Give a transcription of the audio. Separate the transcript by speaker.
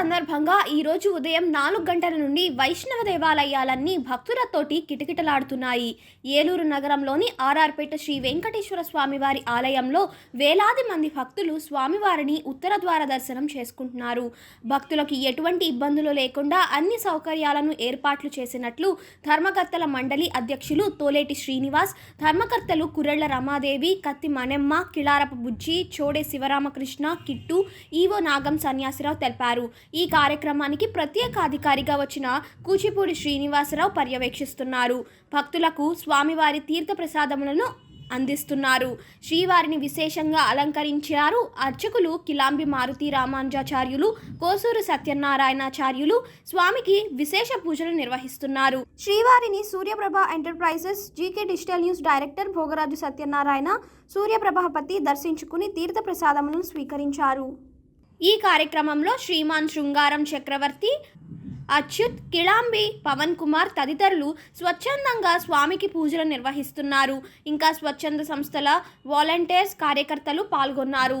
Speaker 1: సందర్భంగా ఈరోజు ఉదయం నాలుగు గంటల నుండి వైష్ణవ దేవాలయాలన్నీ భక్తులతోటి కిటకిటలాడుతున్నాయి. ఏలూరు నగరంలోని ఆర్ఆర్పేట శ్రీ వెంకటేశ్వర స్వామివారి ఆలయంలో వేలాది మంది భక్తులు స్వామివారిని ఉత్తర ద్వార దర్శనం చేసుకుంటున్నారు. భక్తులకు ఎటువంటి ఇబ్బందులు లేకుండా అన్ని సౌకర్యాలను ఏర్పాట్లు చేసినట్లు ధర్మకర్తల మండలి అధ్యక్షులు తోలేటి శ్రీనివాస్ ధర్మకర్తలు కురెళ్ళ రమాదేవి కత్తి మణెమ్మ కిళారప బుజ్జి చోడే శివరామకృష్ణ కిట్టు ఈవో నాగం సన్యాసిరావు తెలిపారు. ఈ కార్యక్రమానికి ప్రత్యేక అధికారిగా వచ్చిన కూచిపూడి శ్రీనివాసరావు పర్యవేక్షిస్తున్నారు. భక్తులకు స్వామివారి తీర్థ ప్రసాదములను అందిస్తున్నారు. శ్రీవారిని విశేషంగా అలంకరించారు అర్చకులు కిలాంబి మారుతి రామానుజాచార్యులు కోసూరు సత్యనారాయణాచార్యులు స్వామికి విశేష పూజలు నిర్వహిస్తున్నారు. శ్రీవారిని Suryaprabha enterprises GK digital news director Bhogaraju Satyanarayana Suryaprabhapati దర్శించుకుని తీర్థ ప్రసాదములను స్వీకరించారు. ఈ కార్యక్రమంలో శ్రీమాన్ శృంగారం చక్రవర్తి అచ్యుత్ కిళాంబి పవన్ కుమార్ తదితరులు స్వచ్ఛందంగా స్వామికి పూజలు నిర్వహిస్తున్నారు. ఇంకా స్వచ్ఛంద సంస్థల వాలంటీర్స్ కార్యకర్తలు పాల్గొన్నారు.